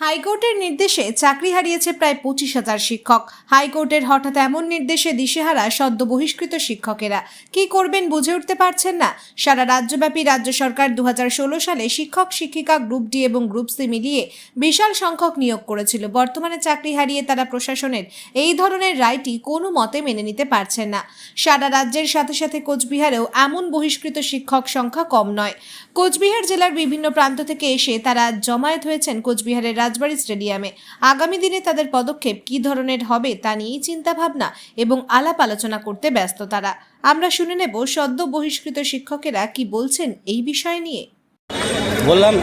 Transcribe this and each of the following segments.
হাইকোর্টের নির্দেশে চাকরি হারিয়েছে প্রায় পঁচিশ হাজার শিক্ষক। হাইকোর্টের হঠাৎ এমন নির্দেশে দিশেহারা সদ্য বহিষ্কৃত শিক্ষকেরা। কি করবেন বুঝে উঠতে পারছেন না। সারা রাজ্যব্যাপী রাজ্য সরকার দু হাজার ষোলো সালে শিক্ষক, শিক্ষিকা, গ্রুপ ডি এবং গ্রুপ সি মিলিয়ে বিশাল সংখ্যক নিয়োগ করেছিল। বর্তমানে চাকরি হারিয়ে তারা প্রশাসনের এই ধরনের রায়টি কোনো মতে মেনে নিতে পারছেন না। সারা রাজ্যের সাথে সাথে কোচবিহারেও এমন বহিষ্কৃত শিক্ষক সংখ্যা কম নয়। কোচবিহার জেলার বিভিন্ন প্রান্ত থেকে এসে তারা জমায়েত হয়েছেন কোচবিহারের রাজবাড়ী স্টেডিয়ামে। আগামী দিনে তাদের পদক্ষেপ কী ধরনের হবে তা নিয়েই চিন্তাভাবনা এবং আলাপ আলোচনা করতে ব্যস্ত তারা। আমরা শুনে নেব সদ্য বহিষ্কৃত শিক্ষকেরা কি বলছেন এই বিষয় নিয়ে। বললাম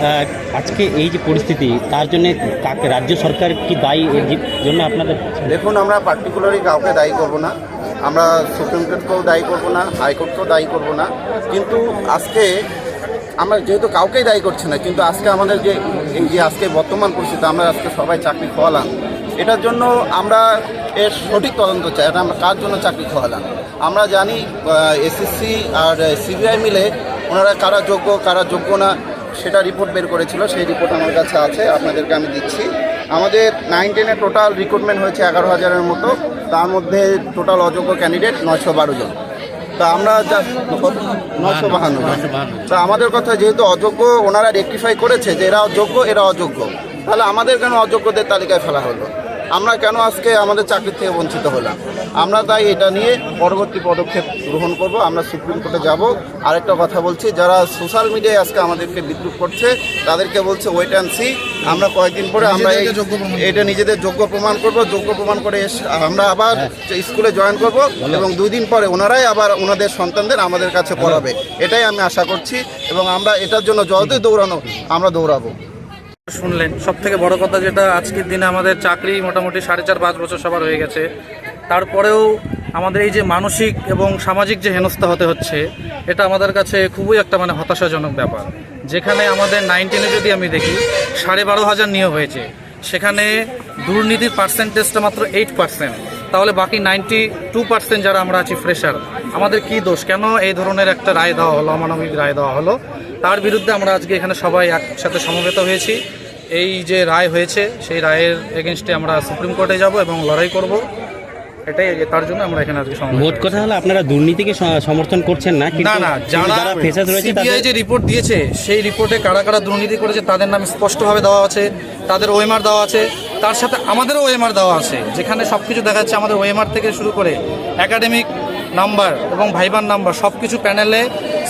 আজকে এই যে পরিস্থিতি তার জন্য কাকে রাজ্য সরকার কি দায়ী এর জন্য আপনাদের? দেখুন আমরা পার্টিকুলারলি কাউকে দায়ী করব না। আমরা সুপ্রিম কোর্টকেও দায়ী করব না হাইকোর্টকেও দায়ী করব না। কিন্তু আজকে আমরা যেহেতু কাউকেই দায়ী করছি না, কিন্তু আজকে আমাদের যে এই যে আজকে বর্তমান পরিস্থিতি, আমরা আজকে সবাই চাকরি খোয়ালাম। এটার জন্য আমরা এর সঠিক তদন্ত চাই, এটা আমরা কার জন্য চাকরি খোয়ালাম? আমরা জানি এসএসসি আর সিবিআই মিলে ওনারা কারা যোগ্য কারা যোগ্য না, সেটা রিপোর্ট বের করেছিল। সেই রিপোর্ট আমার কাছে আছে, আপনাদেরকে আমি দিচ্ছি। আমাদের নাইন টেনে টোটাল রিক্রুটমেন্ট হয়েছে এগারো হাজারের মতো। তার মধ্যে টোটাল অযোগ্য ক্যান্ডিডেট নয়শো বারো জন। তা আমরা বাহান্ন তা আমাদের কথা যেহেতু অযোগ্য ওনারা রেকটিফাই করেছে যে এরা অযোগ্য এরা অযোগ্য। তাহলে আমাদের কেন অযোগ্যদের তালিকায় ফেলা হলো? আমরা কেন আজকে আমাদের চাকরি থেকে বঞ্চিত হলাম? আমরা তাই এটা নিয়ে পরবর্তী পদক্ষেপ গ্রহণ করব। আমরা সুপ্রিম কোর্টে যাব। আরেকটা কথা বলছি যারা সোশ্যাল মিডিয়ায় আজকে আমাদেরকে বিদ্রুপ করছে তাদেরকে বলছে ওয়েট অ্যান্ড সি আমরা কয়েকদিন পরে আমরা এটা নিজেদের যোগ্য প্রমাণ করব। যোগ্য প্রমাণ করে এস- আমরা আবার স্কুলে জয়েন করব এবং দুই দিন পরে ওনারাই আবার ওনাদের সন্তানদের আমাদের কাছে পড়াবে। এটাই আমি আশা করছি এবং আমরা এটার জন্য যতই দৌড়ানো আমরা দৌড়াবো। শুনলেন। সব থেকে বড় কথা যেটা, আজকের দিনে আমাদের চাকরি মোটামুটি সাড়ে চার, পাঁচ বছর সবার হয়ে গেছে। তারপরেও আমাদের এই যে মানসিক এবং সামাজিক যে হেনস্থা হতে হচ্ছে, এটা আমাদের কাছে খুবই একটা মানে হতাশাজনক ব্যাপার। যেখানে আমাদের নাইনটিনে যদি আমি দেখি, সাড়ে বারো হাজার নিয়োগ হয়েছে। সেখানে দুর্নীতির পার্সেন্টেজটা মাত্র এইট পার্সেন্ট তাহলে বাকি নাইনটি টু পার্সেন্ট যারা আমরা আছি ফ্রেশার আমাদের কি দোষ? কেন এই ধরনের একটা রায় দেওয়া হলো, অমানবিক রায় দেওয়া হলো? তার বিরুদ্ধে আমরা আজকে এখানে সবাই একসাথে সমবেত হয়েছি। এই যে রায় হয়েছে সেই রায়ের এগেনস্টে আমরা সুপ্রিম কোর্টে যাব এবং লড়াই করব এটাই তার জন্য আমরা এখানে আজকে মোট। কথা হলো আপনারা দুর্নীতিকে সমর্থন করছেন না না না যারা ফেসাদ রয়েছে সিবিআই যে রিপোর্ট দিয়েছে সেই রিপোর্টে কারা কারা দুর্নীতি করেছে তাদের নাম স্পষ্টভাবে দেওয়া আছে তাদের ওএমআর দেওয়া আছে তার সাথে আমাদেরও ওএমআর দেওয়া আছে যেখানে সব কিছু দেখা যাচ্ছে আমাদের ওএমআর থেকে শুরু করে একাডেমিক নাম্বার এবং ভাইবার নাম্বার সব কিছু প্যানেলে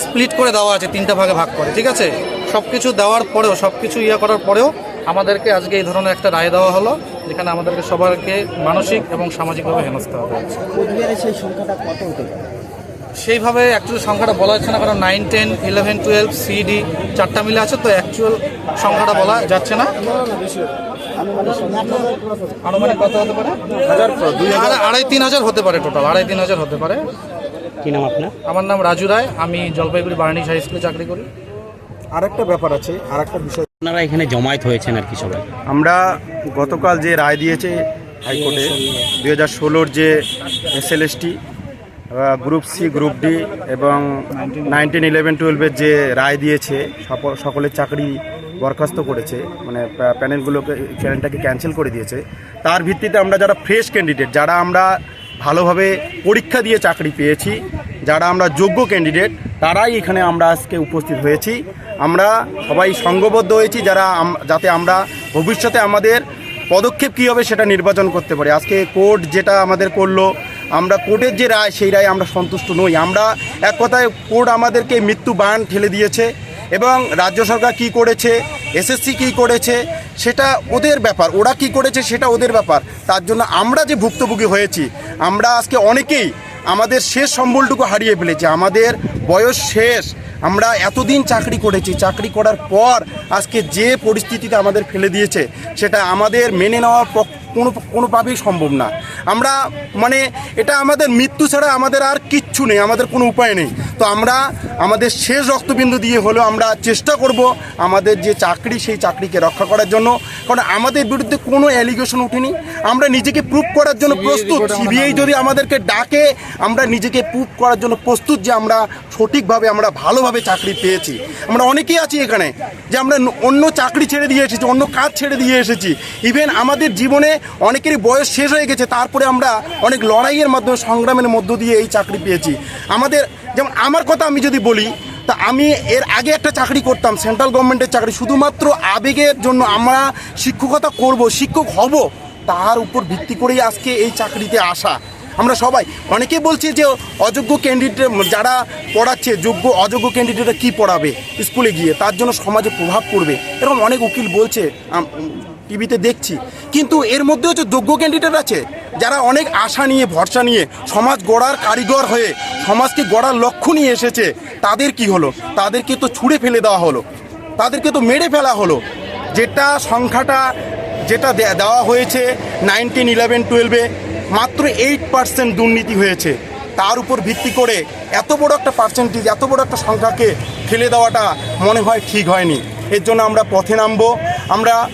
স্প্লিট করে দেওয়া আছে তিনটা ভাগে ভাগ করে ঠিক আছে সব কিছু দেওয়ার পরেও সব কিছু ইয়ে করার পরেও আমাদেরকে আজকে এই ধরনের একটা রায় দেওয়া হলো যেখানে আমাদেরকে সবাইকে মানসিক এবং সামাজিকভাবে হেনস্থা হবে সেইভাবে অ্যাকচুয়াল সংখ্যাটা বলা যাচ্ছে না কারণ নাইন টেন ইলেভেন টুয়েলভ সিডি চারটা মিলে আছে তো অ্যাকচুয়াল সংখ্যাটা বলা যাচ্ছে না। আনুমানিক কত হতে পারে? আড়াই- আড়াই তিন হাজার হতে পারে টোটাল আড়াই তিন হাজার হতে পারে। কি নাম আপনার? আমার নাম রাজু রায় আমি জলপাইগুড়ি বার্নিশ হাই স্কুলে চাকরি করি। আরেকটা ব্যাপার আছে আরেকটা বিষয়। আপনারা এখানে জমায়েত হয়েছেন আর কি সবাই? আমরা গতকাল যে রায় দিয়েছে হাইকোর্টে দুই হাজার ষোলোর যে SLST group C group D এবং নাইনটিন ইলেভেন টুয়েলভের যে রায় দিয়েছে সকলের চাকরি বরখাস্ত করেছে মানে প্যানেলগুলোকে প্যানেলটাকে ক্যান্সেল করে দিয়েছে। তার ভিত্তিতে আমরা যারা ফ্রেশ ক্যান্ডিডেট যারা আমরা ভালোভাবে পরীক্ষা দিয়ে চাকরি পেয়েছি যারা আমরা যোগ্য ক্যান্ডিডেট তারাই এখানে আমরা আজকে উপস্থিত হয়েছি। আমরা সবাই সংঘবদ্ধ হয়েছি যারা যাতে আমরা ভবিষ্যতে আমাদের পদক্ষেপ কী হবে সেটা নির্বাচন করতে পারি। আজকে কোর্ট যেটা আমাদের করল, আমরা কোর্টের যে রায়, সেই রায় আমরা সন্তুষ্ট নই। আমরা এক কথায় কোর্ট আমাদেরকে মৃত্যু বান ঠেলে দিয়েছে এবং রাজ্য সরকার কি করেছে, এসএসসি কি করেছে, সেটা ওদের ব্যাপার। ওরা কি করেছে, সেটা ওদের ব্যাপার। তার জন্য আমরা যে ভুক্তভোগী হয়েছি, আমরা আজকে অনেকেই আমাদের শেষ সম্বলটুকু হারিয়ে ফেলেছি। আমাদের বয়স শেষ। আমরা এতদিন চাকরি করেছি। চাকরি করার পর আজকে যে পরিস্থিতিতে আমাদের ফেলে দিয়েছে, সেটা আমাদের মেনে নেওয়ার পক- কোনো কোনোভাবেই সম্ভব না। আমরা মানে এটা আমাদের মৃত্যু ছাড়া আমাদের আর কিচ্ছু নেই আমাদের কোনো উপায় নেই। তো আমরা আমাদের শেষ রক্তবিন্দু দিয়ে হলেও আমরা চেষ্টা করব আমাদের যে চাকরি সেই চাকরিকে রক্ষা করার জন্য। কারণ আমাদের বিরুদ্ধে কোনো অ্যালিগেশন উঠেনি। আমরা নিজেকে প্রুভ করার জন্য প্রস্তুত। সিবিআই যদি আমাদেরকে ডাকে আমরা নিজেকে প্রুভ করার জন্য প্রস্তুত যে আমরা সঠিকভাবে আমরা ভালোভাবে চাকরি পেয়েছি। আমরা অনেকেই আছি এখানে যে আমরা অন্য চাকরি ছেড়ে দিয়ে এসেছি অন্য কাজ ছেড়ে দিয়ে এসেছি। ইভেন আমাদের জীবনে অনেকেরই বয়স শেষ হয়ে গেছে, তারপরে আমরা অনেক লড়াইয়ের মাধ্যমে সংগ্রামের মধ্য দিয়ে এই চাকরি পেয়েছি। আমাদের যেমন আমার কথা আমি যদি বলি, তা আমি এর আগে একটা চাকরি করতাম, সেন্ট্রাল গভর্নমেন্টের চাকরি। শুধুমাত্র আবেগের জন্য আমরা শিক্ষকতা করব, শিক্ষক হব, তার উপর ভিত্তি করেই আজকে এই চাকরিতে আসা। আমরা সবাই, অনেকে বলছি যে অযোগ্য ক্যান্ডিডেট যারা পড়াচ্ছে, যোগ্য অযোগ্য ক্যান্ডিডেটরা কি পড়াবে স্কুলে গিয়ে? তার জন্য সমাজে প্রভাব পড়বে। এরকম অনেক উকিল বলছে টিভিতে দেখছি। কিন্তু এর মধ্যে হচ্ছে যোগ্য ক্যান্ডিডেট আছে, যারা অনেক আশা নিয়ে, ভরসা নিয়ে, সমাজ গড়ার কারিগর হয়ে, সমাজকে গড়ার লক্ষ্য নিয়ে এসেছে, তাদের কি হলো? তাদেরকে তো ছুঁড়ে ফেলে দেওয়া হলো। তাদেরকে তো মেরে ফেলা হলো। যেটা সংখ্যাটা, যেটা দেওয়া হয়েছে নাইনটিন ইলেভেন টুয়েলভে মাত্র এইট পার্সেন্ট দুর্নীতি হয়েছে। তার উপর ভিত্তি করে এত বড় একটা পার্সেন্টেজ এত বড় একটা সংখ্যাকে ফেলে দেওয়াটা মনে হয় ঠিক হয়নি। এর জন্য আমরা পথে নামবো। আমরা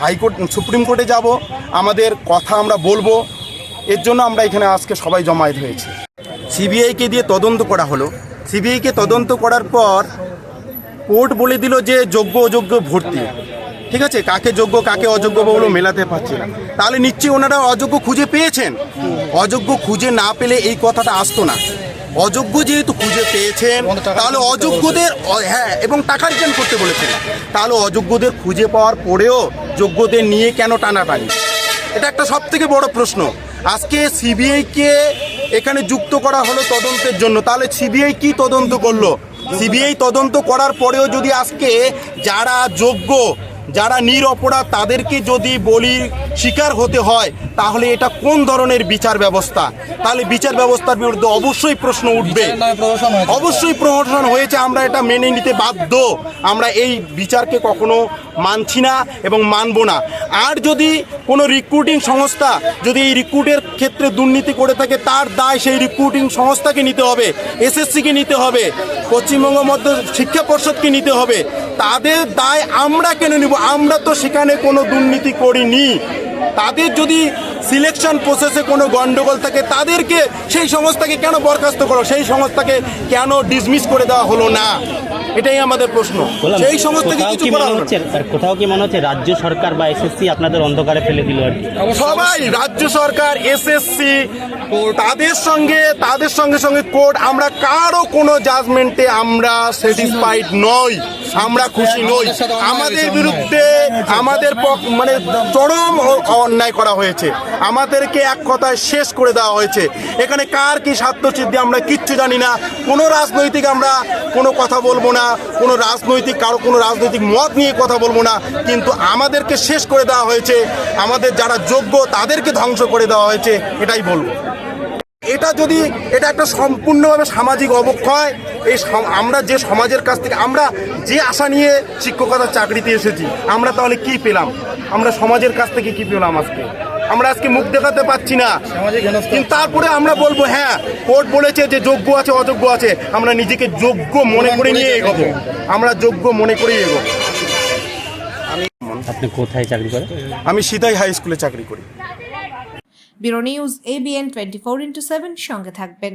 হাইকোর্ট সুপ্রিম কোর্টে যাব, আমাদের কথা আমরা বলব, এর জন্য আমরা এখানে আজকে সবাই জমায়েত হয়েছি। সিবিআইকে দিয়ে তদন্ত করা হলো। সিবিআইকে তদন্ত করার পর কোর্ট বলে দিল যে যোগ্য অযোগ্য ভর্তি। ঠিক আছে? কাকে যোগ্য, কাকে অযোগ্য বলে মেলাতে পারছে না। তাহলে নিশ্চয়ই ওনারা অযোগ্য খুঁজে পেয়েছেন। অযোগ্য খুঁজে না পেলে এই কথাটা আসতো না। অযোগ্য যেহেতু খুঁজে পেয়েছেন তাহলে অযোগ্যদের হ্যাঁ এবং টাকা রিটার্ন করতে বলেছেন। তাহলে অযোগ্যদের খুঁজে পাওয়ার পরেও যোগ্যদের নিয়ে কেন টানাটানি? এটা একটা সব থেকে বড় প্রশ্ন। আজকে সিবিআইকে এখানে যুক্ত করা হলো তদন্তের জন্য। তাহলে সিবিআই কি তদন্ত করল? সিবিআই তদন্ত করার পরেও যদি আজকে যারা যোগ্য যারা নিরপরাধ তাদেরকে যদি বলি শিকার হতে হয় তাহলে এটা কোন ধরনের বিচার ব্যবস্থা? তাহলে বিচার ব্যবস্থার বিরুদ্ধে অবশ্যই প্রশ্ন উঠবে। অবশ্যই প্রহসন হয়েছে আমরা এটা মেনে নিতে বাধ্য। আমরা এই বিচারকে কখনো মানছি না এবং মানব না। আর যদি কোনো রিক্রুটিং সংস্থা যদি এই রিক্রুটের ক্ষেত্রে দুর্নীতি করে থাকে তার দায় সেই রিক্রুটিং সংস্থাকে নিতে হবে এসএসসিকে নিতে হবে পশ্চিমবঙ্গ মধ্য শিক্ষা পর্ষদকে নিতে হবে। তাদের দায় আমরা কেন নিব? আমরা তো সেখানে কোনো দুর্নীতি করিনি। তাদের যদি সিলেকশন প্রসেসে কোনো গণ্ডগোল থাকে, তাদেরকে সেই সংস্থাকে কেন বরখাস্ত করো? সেই সংস্থাকে কেন ডিসমিস করে দেওয়া হলো না? এটাই আমাদের প্রশ্ন। সেই কোথাও কিছু করা হচ্ছে কোথাও কি মনে হচ্ছে রাজ্য সরকার বা এসএসসি আপনাদের অন্ধকারে ফেলে দিল আর কি? সবাই রাজ্য সরকার এসএসসি তাদের সঙ্গে তাদের সঙ্গে সঙ্গে কোর্ট আমরা কারও কোনো জাজমেন্টে আমরা স্যাটিসফাইড নই আমরা খুশি নই। আমাদের বিরুদ্ধে আমাদের মানে চরম অন্যায় করা হয়েছে। আমাদেরকে এক কথায় শেষ করে দেওয়া হয়েছে। এখানে কার কি স্বার্থসিদ্ধি আমরা কিচ্ছু জানি না। কোনো রাজনৈতিক আমরা কোনো কথা বলব না, কোনো রাজনৈতিক, কারও কোনো রাজনৈতিক মত নিয়ে কথা বলব না, কিন্তু আমাদেরকে শেষ করে দেওয়া হয়েছে, আমাদের যারা যোগ্য তাদেরকে ধ্বংস করে দেওয়া হয়েছে, এটাই বলব। এটা যদি, এটা একটা সম্পূর্ণভাবে সামাজিক অবক্ষয়, এই আমরা যে সমাজের কাছ থেকে, আমরা যে আশা নিয়ে শিক্ষকতার চাকরিতে এসেছি, আমরা তাহলে কি পেলাম? আমরা সমাজের কাছ থেকে কি পেলাম আজকে? আমরা আজকে মুখ দেখাতে পাচ্ছি না। কিন্তু তারপরে আমরা বলব হ্যাঁ কোর্ট বলেছে যে যোগ্য আছে অযোগ্য আছে। আমরা নিজেকে যোগ্য মনে করে নিয়ে এগোবো। আমরা যোগ্য মনে করে এগোবো। আপনি কোথায় চাকরি করেন? আমি সিদাই হাই স্কুলে চাকরি করি। Bureau news ABN twenty four into seven সঙ্গে থাকবেন।